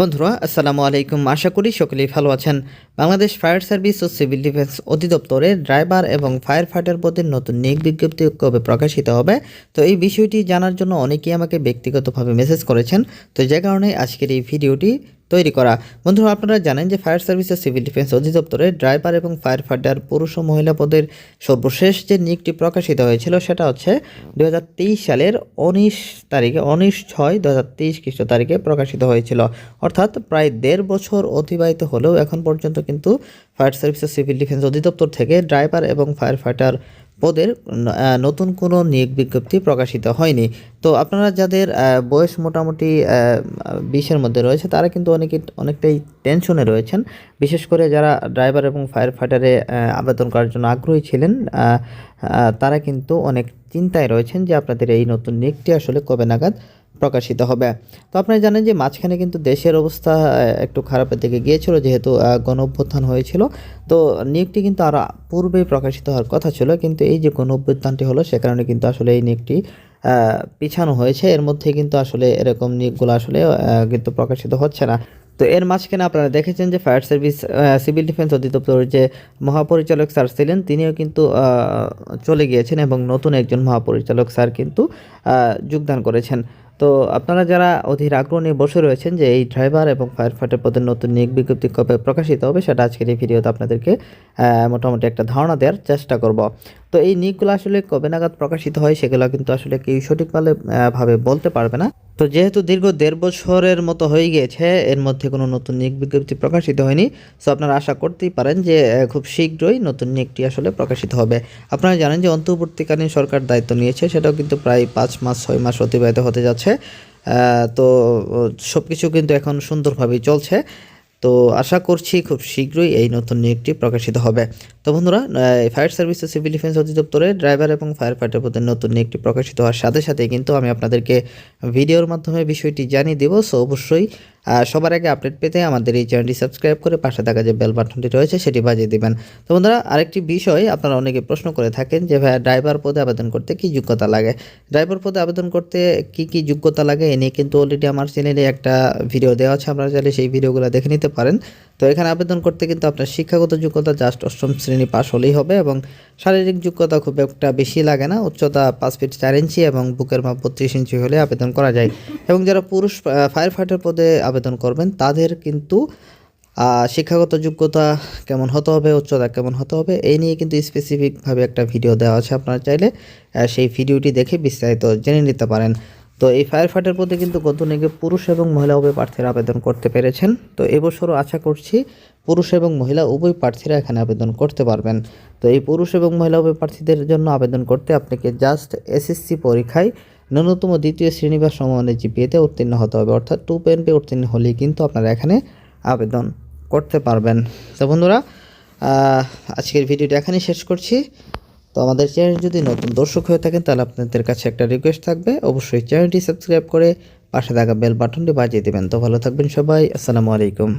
বন্ধুরা, আসসালামু আলাইকুম। আশা করি সকলেই ভালো আছেন। বাংলাদেশ ফায়ার সার্ভিস ও সিভিল ডিফেন্স অধিদপ্তরের ড্রাইভার এবং ফায়ার ফাইটার পদের নতুন নিয়োগ বিজ্ঞপ্তি কবে প্রকাশিত হবে? তো এই বিষয়টি জানার জন্য অনেকেই আমাকে ব্যক্তিগতভাবে মেসেজ করেছেন। তো যে কারণে আজকের এই ভিডিওটি তৈরি করা। বন্ধুরা, আপনারা জানেন যে ফায়ার সার্ভিস সিভিল ডিফেন্স অধিদপ্তরের ড্রাইভার এবং ফায়ার ফাইটার পুরুষ ও মহিলা পদের সর্বশেষ যে নিয়োগটি প্রকাশিত হয়েছিল সেটা হচ্ছে দু হাজার তেইশ সালের উনিশ তারিখে, উনিশ ছয় দু হাজার তেইশ খ্রিস্ট তারিখে প্রকাশিত হয়েছিল। অর্থাৎ প্রায় দেড় বছর অতিবাহিত হলেও এখন পর্যন্ত কিন্তু ফায়ার সার্ভিস সিভিল ডিফেন্স অধিদপ্তর থেকে ড্রাইভার এবং ফায়ার ফাইটার পদের নতুন কোনো নিয়োগ বিজ্ঞপ্তি প্রকাশিত হয়নি। তো আপনারা যাদের বয়স মোটামুটি বিশের মধ্যে রয়েছে, তারা কিন্তু অনেকে, অনেকটাই টেনশনে রয়েছেন। বিশেষ করে যারা ড্রাইভার এবং ফায়ার ফাইটারে আবেদন করার জন্য আগ্রহী ছিলেন তারা কিন্তু অনেক চিন্তায় রয়েছেন যে আপনাদের এই নতুন নিয়োগটি আসলে কবে নাগাদ প্রকাশিত হবে। তো আপনারা জানেন যে মাঝখানে কিন্তু দেশের অবস্থা একটু খারাপের দিকে গিয়েছিল, যেহেতু গণ অভ্যুত্থান হয়েছিল। তো নিয়োগটি কিন্তু আরও পূর্বেই প্রকাশিত হওয়ার কথা ছিল, কিন্তু এই যে গণ অভ্যুত্থানটি হলো, সে কারণে কিন্তু আসলে এই নিয়োগটি পিছানো হয়েছে। এর মধ্যে কিন্তু আসলে এরকম নিয়োগগুলো আসলে কিন্তু প্রকাশিত হচ্ছে না। তো এর মাঝখানে আপনারা দেখেছেন যে ফায়ার সার্ভিস সিভিল ডিফেন্স অধিদপ্তরের যে মহাপরিচালক স্যার ছিলেন, তিনিও কিন্তু চলে গিয়েছেন এবং নতুন একজন মহাপরিচালক স্যার কিন্তু যোগদান করেছেন। তো আপনারা যারা অধীর আগ্রহ নিয়ে বসে রয়েছেন যে এই ড্রাইভার এবং ফায়ার ফাইটার পদের নতুন নিয়োগ বিজ্ঞপ্তি কবে প্রকাশিত হবে, সেটা আজকের এই ভিডিওতে আপনাদেরকে মোটামুটি একটা ধারণা দেওয়ার চেষ্টা করব। তো এই নিকগুলো আসলে কবে নাগাদ প্রকাশিত হয় সেগুলো কিন্তু আসলে কেউ সঠিকভাবে ভাবে বলতে পারবে না। তো যেহেতু দীর্ঘ দেড় বছরের মতো হয়ে গিয়েছে, এর মধ্যে কোনো নতুন নিক বিজ্ঞপ্তি প্রকাশিত হয়নি। সো আপনারা আশা করতেই পারেন যে খুব শীঘ্রই নতুন নিকটি আসলে প্রকাশিত হবে। আপনারা জানেন যে অন্তর্বর্তীকালীন সরকার দায়িত্ব নিয়েছে, সেটাও কিন্তু প্রায় পাঁচ মাস, ছয় মাস অতিবাহিত হতে যাচ্ছে। তো সব কিছু কিন্তু এখন সুন্দরভাবেই চলছে। তো আশা করছি খুব শীঘ্রই এই নতুন নিয়োগটি প্রকাশিত হবে। তো বন্ধুরা ফায়ার সার্ভিস ও সিভিল ডিফেন্স অধিদপ্তরে ড্রাইভার এবং ফায়ার ফাইটার পদের নতুন নিয়োগটি প্রকাশিত হওয়ার সাথে সাথে কিন্তু আমি আপনাদেরকে ভিডিওর মাধ্যমে বিষয়টি জানিয়ে দেবো। সো অবশ্যই সবার আগে আপডেট পেতে আমাদের এই চ্যানেলটি সাবস্ক্রাইব করে পাশে থাকা যে বেল বাটনটি রয়েছে সেটি বাজিয়ে দিবেন। তো বন্ধুরা, আরেকটি বিষয় আপনারা অনেকে প্রশ্ন করে থাকেন যে, ভাইয়া ড্রাইভার পদে আবেদন করতে কি যোগ্যতা লাগে? ড্রাইভার পদে আবেদন করতে কি কি যোগ্যতা লাগে এ নিয়ে কিন্তু অলরেডি আমার চ্যানেলে একটা ভিডিও দেওয়া আছে, আপনারা চাইলে সেই ভিডিওগুলো দেখে নিতে পারেন। তো এখানে আবেদন করতে কিন্তু আপনার শিক্ষাগত যোগ্যতা জাস্ট অষ্টম শ্রেণি পাশ হলেই হবে এবং শারীরিক যোগ্যতা খুব একটা বেশি লাগে না, উচ্চতা পাঁচ ফিট চার ইঞ্চি এবং বুকের মাপ বত্রিশ ইঞ্চি হলে আবেদন করা যায়। এবং যারা পুরুষ ফায়ার ফাইটার পদে আবেদন করবেন, তাদের কিন্তু শিক্ষাগত যোগ্যতা কেমন হতে হবে, উচ্চতা কেমন হতে হবে, এই নিয়ে কিন্তু স্পেসিফিকভাবে একটা ভিডিও দেওয়া আছে, আপনারা চাইলে সেই ভিডিওটি দেখে বিস্তারিত জেনে নিতে পারেন। তো এই ফায়ার ফাইটার পদে কিন্তু গত নিয়োগে পুরুষ এবং মহিলা উভয় প্রার্থীরা আবেদন করতে পেরেছেন। তো এবছরও আশা করছি পুরুষ এবং মহিলা উভয় প্রার্থীরা এখানে আবেদন করতে পারবেন। তো এই পুরুষ এবং মহিলা উভয় প্রার্থীদের জন্য আবেদন করতে আপনাকে জাস্ট এসএসসি পরীক্ষায় ন্যূনতম দ্বিতীয় শ্রেণি বা সমমানের জিপিএতে উত্তীর্ণ হতে হবে। অর্থাৎ টু পয়েন্ট উত্তীর্ণ হলেই কিন্তু আপনারা এখানে আবেদন করতে পারবেন। তো বন্ধুরা আজকের ভিডিওটি এখানেই শেষ করছি। তো আমাদের চ্যানেল যদি নতুন দর্শক হয়ে থাকেন, তাহলে আপনাদের কাছে একটা রিকোয়েস্ট থাকবে। অবশ্যই চ্যানেলটি সাবস্ক্রাইব করে পাশে থাকা বেল বাটনটি বাজিয়ে দেবেন। তো ভালো থাকবেন সবাই। আসসালামু আলাইকুম।